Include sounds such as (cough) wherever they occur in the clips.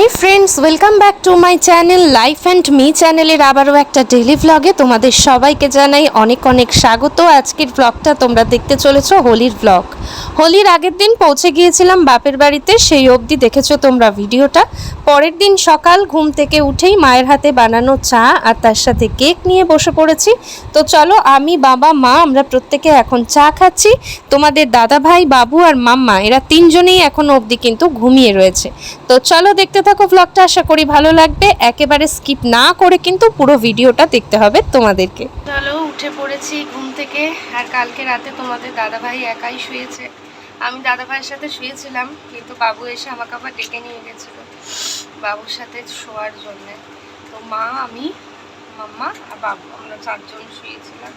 এই friends welcome back to my channel life and me চ্যানেলের আবারও একটা ডেলি ভ্লগে তোমাদের সবাইকে জানাই অনেক অনেক স্বাগত। আজকের ভ্লগটা তোমরা দেখতে চলেছো হোলির ভ্লগ হোলির আগের দিন পৌঁছে গিয়েছিলাম বাপের বাড়িতে, সেই অবধি দেখেছ তোমরা ভিডিওটা। পরের দিন সকাল ঘুম থেকে উঠেই মায়ের হাতে বানানো চা আর তার সাথে কেক নিয়ে বসে পড়েছি। তো চলো আমি, বাবা, মা, আমরা প্রত্যেকে এখন চা খাচ্ছি। তোমাদের দাদা ভাই বাবু আর মাম্মা, এরা তিনজনেই এখন অবধি কিন্তু ঘুমিয়ে রয়েছে। তো চলো দেখতে থাকো ভ্লগটা আশা করি ভালো লাগবে। একেবারে স্কিপ না করে কিন্তু পুরো ভিডিওটা দেখতে হবে তোমাদেরকে। চলো, উঠে পড়েছি ঘুম থেকে, আর কালকে রাতে তোমাদের দাদা ভাই একাই শুয়েছে। আমি দাদা ভাইয়ের সাথে শুয়েছিলাম, কিন্তু বাবু এসে আমাকে আবার ডেকে নিয়ে গেছিল। বাবুর সাথে শোয়ার জন্যে। তো মা, আমি, মাম্মা আর বাবু, আমরা চারজন শুয়েছিলাম।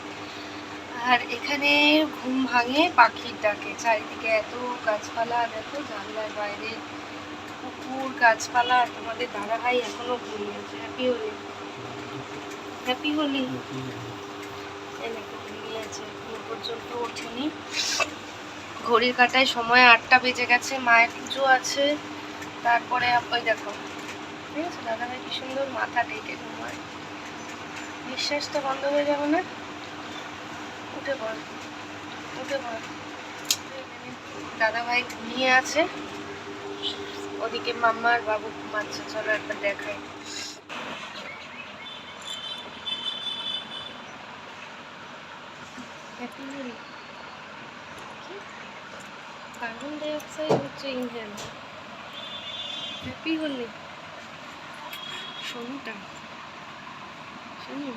আর এখানে ঘুম ভাঙে পাখির ডাকে। চারিদিকে এত গাছপালা, দেখো জানলার বাইরে। পুকুর গাছপালা তোমাদের দাদা ভাই এখনও ঘুমিয়ে আছে। হ্যাপি হোলি হ্যাপি হোলি ঘুমিয়ে আছে। পর্যন্ত ওঠেনি। ঘড়ির কাটায় সময় আটটা বেজে গেছে। মায়ের পুজো আছে। তারপরে ওই দেখো। ঠিক আছে দাদা ভাই কি সুন্দর মাথা ঢেকে ঘুমায়। নিঃশ্বাসটা বন্ধ হয়ে যাবে না? উঠে পড় উঠে পড়। দাদা ভাই ঘুমিয়ে আছে। ওদিকে মাম্মা আর বাবু ঘুমাচ্ছে চলো একবার দেখাই? কার্বন ডাই অক্সাইড হচ্ছে ইনহেল হ্যাপি হোলি সোনুটা সোনু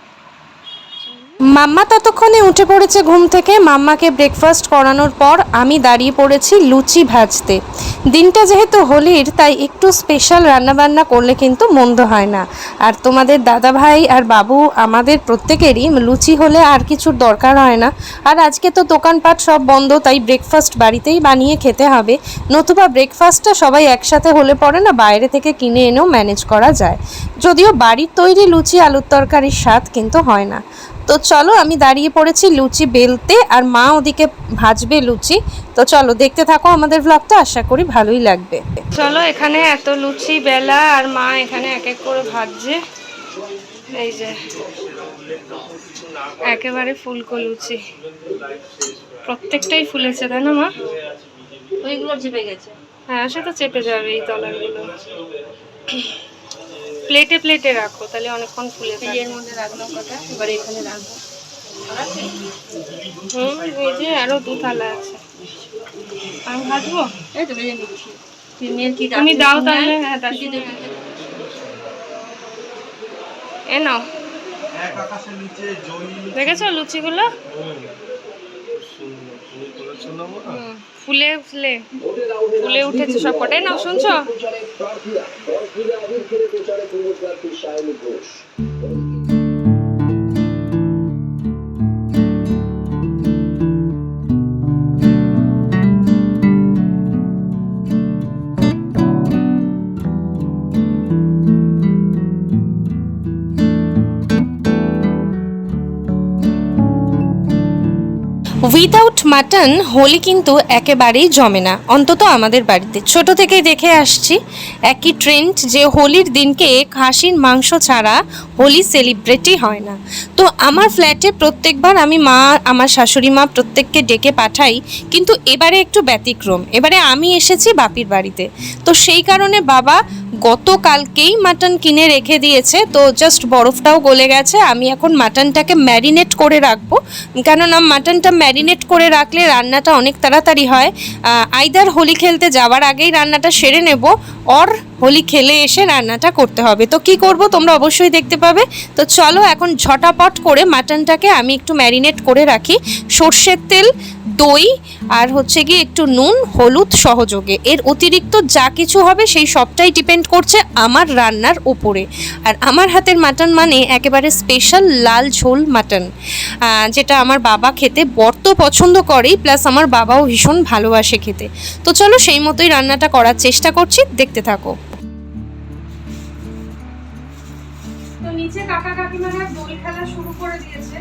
মাম্মা ততক্ষণে উঠে পড়েছে ঘুম থেকে। মাম্মাকে ব্রেকফাস্ট করানোর পর আমি দাঁড়িয়ে পড়েছি লুচি ভাজতে। দিনটা যেহেতু হোলির, তাই একটু স্পেশাল রান্নাবান্না করলে কিন্তু মন্দ হয় না। আর তোমাদের দাদা ভাই আর বাবু আমাদের প্রত্যেকেরই লুচি হলে আর কিছুর দরকার হয় না। আর আজকে তো দোকানপাট সব বন্ধ, তাই ব্রেকফাস্ট বাড়িতেই বানিয়ে খেতে হবে। নতুবা ব্রেকফাস্টটা সবাই একসাথে হলে পরে না বাইরে থেকে কিনে এনেও ম্যানেজ করা যায়। যদিও বাড়ির তৈরি লুচি আলুর তরকারির স্বাদ কিন্তু হয় না। তো চলো আমি দাঁড়িয়ে পড়েছি লুচি বেলতে আর মা ওদিকে ভাজবে লুচি। তো চলো দেখতে থাকো আমাদের ব্লগটা আশা করি ভালোই লাগবে। চলো এখানে এত লুচি বেলা আর মা এখানে এক এক করে ভাজছে। এই যে একেবারে ফুলকো লুচি। প্রত্যেকটাই ফুলেছে তাই না মা? ওইগুলো চেপে গেছে। হ্যাঁ সে তো চেপে যাবে এই তলাগুলো। প্লেটে প্লেটে রাখো তাহলে অনেকক্ষণ ফুলে এর মধ্যে রাখলাম কটা? এবার এখানে রাখব। হুম এই যে আরও দু থালা আছে। আমি ভাজবো? এই তো ভেজে নিচ্ছি। তুমি দাও তাহলে হ্যাঁ দাও দেবে এ নাও। দেখেছ লুচিগুলো? সুন্দর। তুমি করেছ না মা হুম, ফুলে ফুলে ফুলে উঠেছে সব কটাই নাও শুনছো? উইদাউট মাটন হোলি কিন্তু একেবারেই জমে না। অন্তত আমাদের বাড়িতে। ছোট থেকেই দেখে আসছি একই ট্রেন্ড যে হোলির দিনকে খাসির মাংস ছাড়া হোলি সেলিব্রেটই হয় না। তো আমার ফ্ল্যাটে প্রত্যেকবার আমি মা, আমার শাশুড়ি মা প্রত্যেককে ডেকে পাঠাই, কিন্তু এবারে একটু ব্যতিক্রম। এবারে আমি এসেছি বাপির বাড়িতে। তো সেই কারণে বাবা গতকালকেই মাটন কিনে রেখে দিয়েছে, তো জাস্ট বরফটাও গলে গেছে। আমি এখন মাটনটাকে ম্যারিনেট করে রাখব। কেননা মাটনটা ম্যারিনেট করে রাখলে রান্নাটা অনেক তাড়াতাড়ি হয়। আইদার হোলি খেলতে যাওয়ার আগেই রান্নাটা সেরে নেব অর হোলি খেলে এসে রান্নাটা করতে হবে। তো কি করব তোমরা অবশ্যই দেখতে পাবে। তো চলো এখন ঝটাপট করে মাটনটাকে আমি একটু ম্যারিনেট করে রাখি। সর্ষের তেল দই আর হচ্ছে গিয়ে একটু নুন, হলুদ সহযোগে। এর অতিরিক্ত যা কিছু হবে সেই সবটাই ডিপেন্ড করছে আমার রান্নার উপরে। আর আমার হাতের মাটন মানে একেবারে স্পেশাল লাল ঝোল মাটন যেটা আমার বাবা খেতে বড্ড পছন্দ করেই প্লাস আমার বাবাও ভীষণ ভালোবাসে খেতে। তো চলো সেই মতোই রান্নাটা করার চেষ্টা করছি, দেখতে থাকো। নিচে কাকা কাকিমারা দোল খেলা শুরু করে দিয়েছে,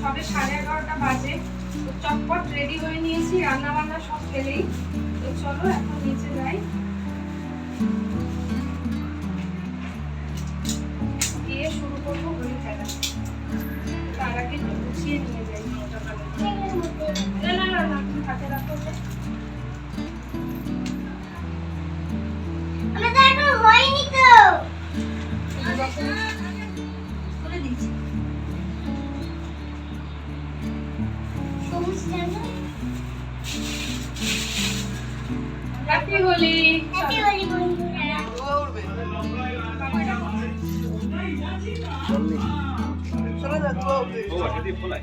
সবে সাড়ে এগারোটা বাজে। চটপট রেডি হয়ে নিয়েছি রান্না বান্না সব ফেলেই তো চলো এখন নিচে যাই। শুরু করব হোলি খেলা তার আগে একটু গুছিয়ে নিয়ে যাই না না না না তুমি হাতে রাখো আমাদের এখন হয়নি তো। হ্যাপি হোলি হ্যাপি হোলি বন্ধুরা ও সেটি ফোলাই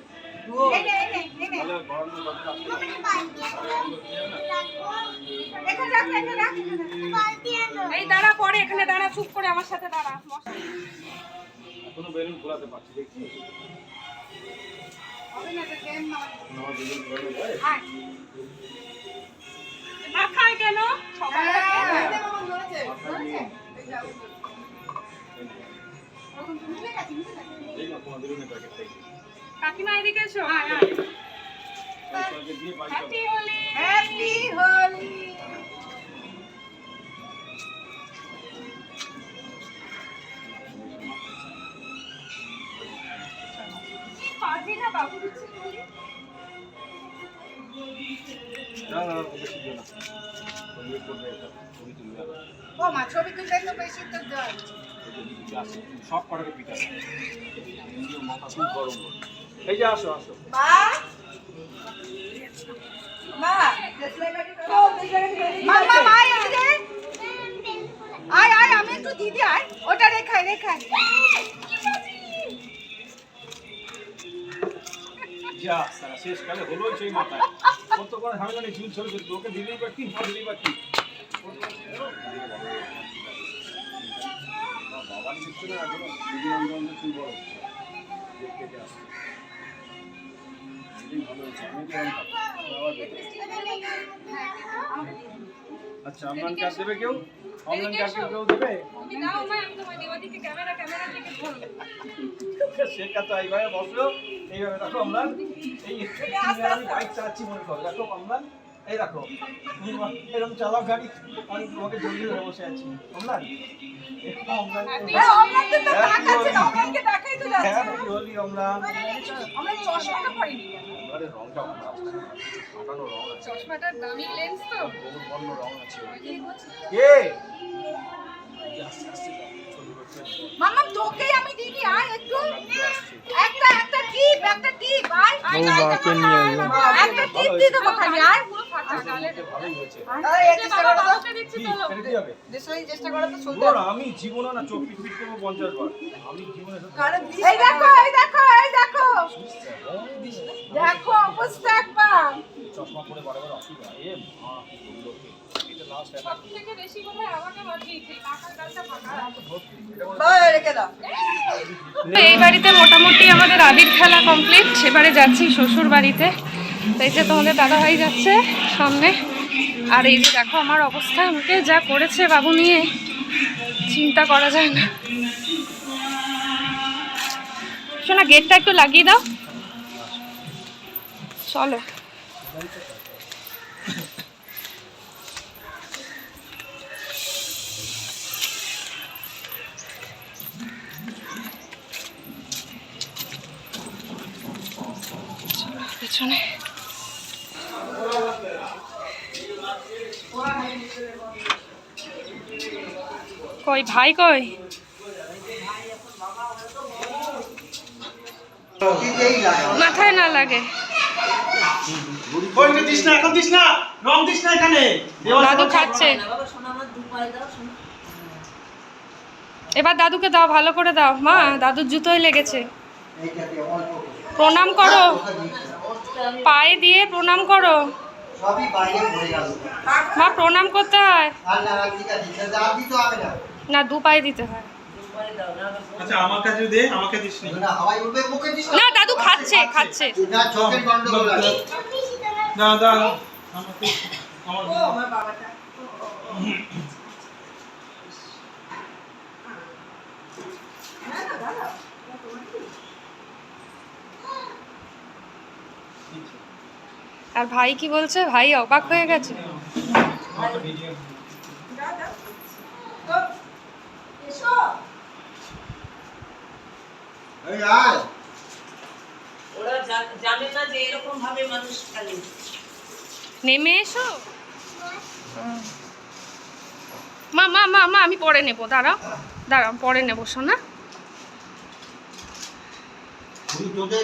এই দাঁড়া পরে এখানে দাঁড়া চুপ করে আমার সাথে দাঁড়া। এখনও বেলুন খোলাতে পারছি দেখছি। কেন? সবাই এই না বেলুনের প্যাকেট কাকিমা এদিকে এসো। Happy Holi happy Holi. ও মা ছবি তুললে তো বেশি তো সব কটাকে পিঠা। (laughs) মাথা খুব গরম। এই যে আসো আসো মা মা মাম্মা মা এদিকে আয় আয় আমি একটু দিদি আয় ওটা রেখাই রেখাই যা সারা শেষ কালে হলো সেই মাথায় কত করে ঝামেলা নেই চুল ছোট ওকে দিলেই বা কি না দিলেই বা কি বাবার কিছু না এখনও দিদি অন্ধ চুল বড় দেখতে আসছে। ভালো হয়েছে আমি তো। আচ্ছা আমরান কাজ দেবে কেউ অনলাইন কাজ কেউ দেবে শেখা তো এইভাবে বসল এইভাবে রাখো আমরা এই আমি বাইক চালাচ্ছি মনে করো রাখো আমরা এই রাখো তুমি এরকম চালাও গাড়ি আমি তোমাকে জড়িয়ে ধরে বসে আছি। আমরা অমরাতে তো দেখাচ্ছে না অমরাকে দেখাই তো যাচ্ছে হ্যাপি হোলি আমরা আমরা চশমাটা মাম্মা তোকেই আমি দিদি আয় একটু। একটা একটা টিপ একটা টিপ আয়। একটা টিপ খালি আয় বাবুকে দিচ্ছি কি চলো এটা কি হবে দেশলাই চেষ্টা করে তো। শুনতে ধর, আমি জীবনে না চোখ পিট পিট করব পঞ্চাশ বার। আমি জীবনে এই দেখো এই দেখো এই দেখো। দেখো অবস্থা একবার। চশমা পরে বারবার অসুবিধা। এ মা এই বাড়িতে মোটামুটি আমাদের আবির খেলা কমপ্লিট সেবারে যাচ্ছি শ্বশুর বাড়িতে। এই যে তোমাদের দাদাভাই যাচ্ছে সামনে। আর এই যে দেখো আমার অবস্থা আমাকে যা করেছে বাবু নিয়ে চিন্তা করা যায় না। শোনা গেটটা একটু লাগিয়ে দাও। চলো। পেছনে। কই ভাই কই? মাথায় না লাগে। ওইটা দিস না এখন দিস না। রং দিস না এখানে। দাদু খাচ্ছে। এবার দাদুকে দাও ভালো করে দাও। মা দাদুর জুতোই লেগেছে। প্রণাম করো পায়ে দিয়ে প্রণাম করো সবই বাইরে পড়ে গেল মা প্রণাম করতে হয় না দু পায়ে দিতে হয় আচ্ছা আমার কাছে দে আমাকে না দাদু খাচ্ছে খাচ্ছে না গন্ডগোল আছে না দা আমাকে আমার ও আমার বাবাটা হ্যাঁ না দাদা আর ভাই কি বলছে? ভাই অবাক হয়ে গেছে। দাদা তো এসো এই আয়। ওরা জান- জানে না যে এরকম ভাবে মানুষ খেলে। নেমে এসো। মা মা মা মা আমি পরে নেব। দাঁড়াও দাঁড়াও পরে নেব শোনা তুই তোদের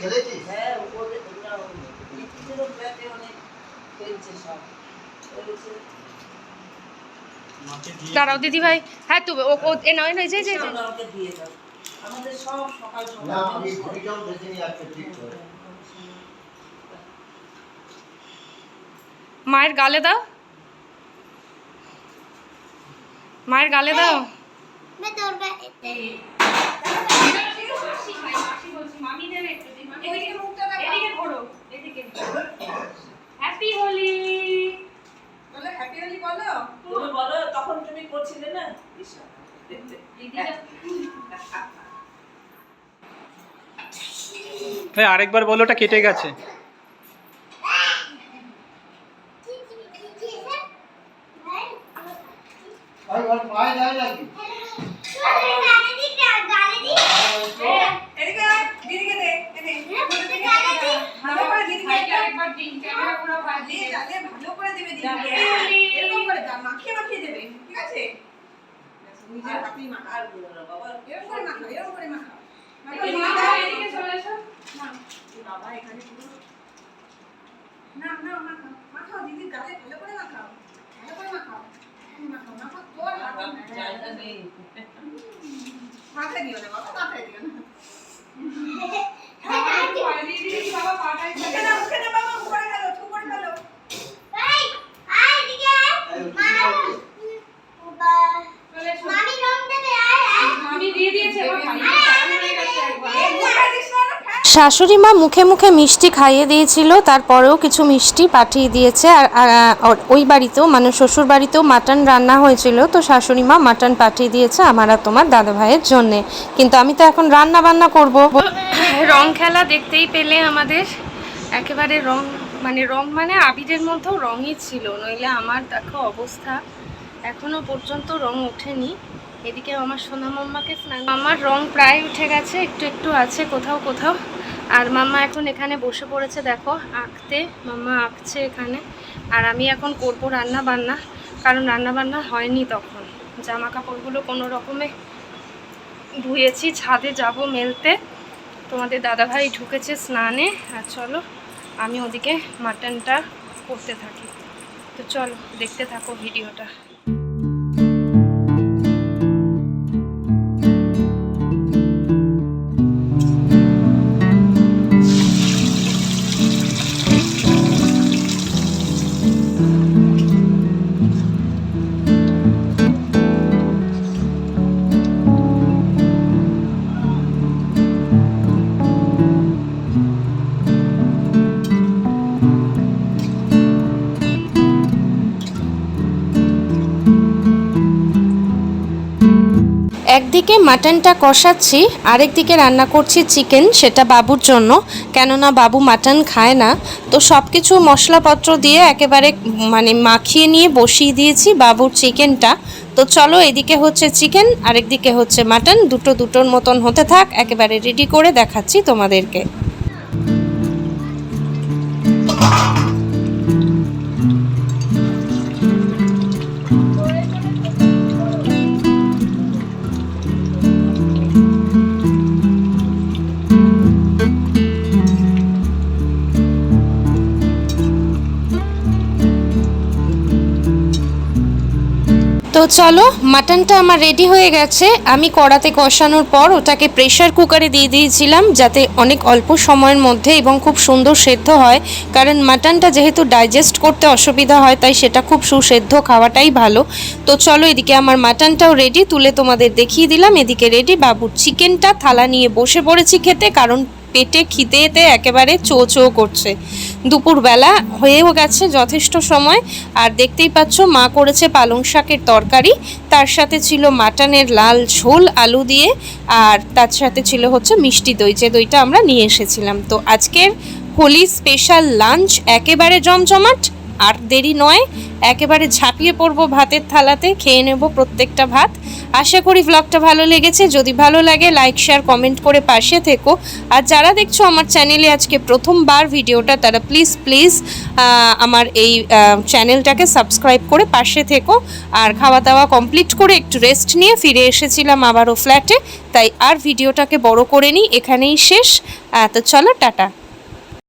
খেলেছিস? হ্যাঁ ওদের ওরা নিজেদেরও ফ্ল্যাটে অনেক খেলছে সব খেলেছে মাকে দিয়ে দাঁড়াও দিদি ভাই হ্যাঁ তুমি ও এ নয় নয় যে যে আমাদের মায়ের গালে দাও। মায়ের গালে দাও। মামি দেবে একটু হ্যাঁ আরেকবার বলো ওটা কেটে গেছে। হ্যাঁ, এরকম করে মাখিয়ে মাখিয়ে দেবে ঠিক আছে? আচ্ছা, বাবা। এরকম করে মাখা এরকম করে মাখা। বাবা এখানে না না মাখাও মাখাও দিদির গালে ভালো করে মাখাও ভালো করে মাখাও মাখাও মাখাও তোর হাতে জায়গা নেই। মাথায় দিও না বাবা মাথায় দিও না। বাবা পাটায় শাশুড়ি মা মুখে মুখে মিষ্টি খাইয়ে দিয়েছিল, তারপরেও কিছু মিষ্টি পাঠিয়ে দিয়েছে। আর ওই বাড়িতেও মানে শ্বশুর বাড়িতেও মাটন রান্না হয়েছিল, তো শাশুড়ি মা মাটন পাঠিয়ে দিয়েছে আমার আর তোমার দাদা ভাইয়ের জন্যে। কিন্তু আমি তো এখন রান্না বান্না করব। রং খেলা দেখতেই পেলে আমাদের। একেবারে রং মানে রং মানে আবিরের মধ্যেও রঙই ছিল, নইলে আমার দেখো অবস্থা এখনও পর্যন্ত রং ওঠেনি। এদিকে আমার সোনা মাম্মাকে স্নান আমার রং প্রায় উঠে গেছে, একটু একটু আছে, কোথাও কোথাও। আর মাম্মা এখন এখানে বসে পড়েছে, দেখো, আঁকতে। মাম্মা আঁকছে এখানে। আর আমি এখন করব রান্না বান্না কারণ রান্না বান্না হয়নি তখন। জামা কাপড়গুলো কোনো রকমে ধুয়েছি, ছাদে যাব মেলতে। তোমাদের দাদাভাই ঢুকেছে স্নানে। আর চলো, আমি ওদিকে মাটনটা করতে থাকি। তো চলো, দেখতে থাকো ভিডিওটা। একদিকে মাটনটা কষাচ্ছি, আরেকদিকে রান্না করছি চিকেন, সেটা বাবুর জন্য। কেননা বাবু মাটন খায় না। তো সব কিছু মশলাপত্র দিয়ে একেবারে মানে মাখিয়ে নিয়ে বসিয়ে দিয়েছি বাবুর চিকেনটা। তো চলো এদিকে হচ্ছে চিকেন, আরেকদিকে হচ্ছে মাটন। দুটো দুটোর মতন হতে থাক, একেবারে রেডি করে দেখাচ্ছি তোমাদেরকে। তো চলো, মাটনটা আমার রেডি হয়ে গেছে। আমি কড়াতে কষানোর পর ওটাকে প্রেশার কুকারে দিয়ে দিয়েছিলাম যাতে অনেক অল্প সময়ের মধ্যে এবং খুব সুন্দর সেদ্ধ হয়। কারণ মাটনটা যেহেতু ডাইজেস্ট করতে অসুবিধা হয়, তাই সেটা খুব সুসেদ্ধ খাওয়াটাই ভালো। তো চলো এদিকে আমার মাটনটাও রেডি তুলে তোমাদের দেখিয়ে দিলাম। এদিকে রেডি বাবুর চিকেনটা থালা নিয়ে বসে পড়েছি খেতে, কারণ পেটে খিদেতে একেবারে চো চো করছে। দুপুরবেলা হয়েও গেছে যথেষ্ট সময়। আর দেখতেই পাচ্ছ, মা করেছে পালং শাকের তরকারি। তার সাথে ছিল মাটনের লাল ঝোল, আলু দিয়ে। আর তার সাথে ছিল হচ্ছে মিষ্টি দই, যে দইটা আমরা নিয়ে এসেছিলাম। তো আজকের হোলি স্পেশাল লাঞ্চ একেবারে জমজমাট। আর দেরি নয়, একেবারে ঝাঁপিয়ে পড়ব ভাতের থালাতে, খেয়ে নেব প্রত্যেকটা ভাত। আশা করি ভ্লগটা ভালো লেগেছে। যদি ভালো লাগে লাইক শেয়ার কমেন্ট করে পাশে থেকো। আর যারা দেখছ আমার চ্যানেলে আজকে প্রথমবার ভিডিওটা, তারা প্লিজ প্লিজ আমার এই চ্যানেলটাকে সাবস্ক্রাইব করে পাশে থেকো। আর খাওয়া দাওয়া কমপ্লিট করে একটু রেস্ট নিয়ে ফিরে এসেছিলাম আবারও ফ্ল্যাটে তাই আর ভিডিওটাকে বড় করে নিই, এখানেই শেষ। তো চলো, টাটা।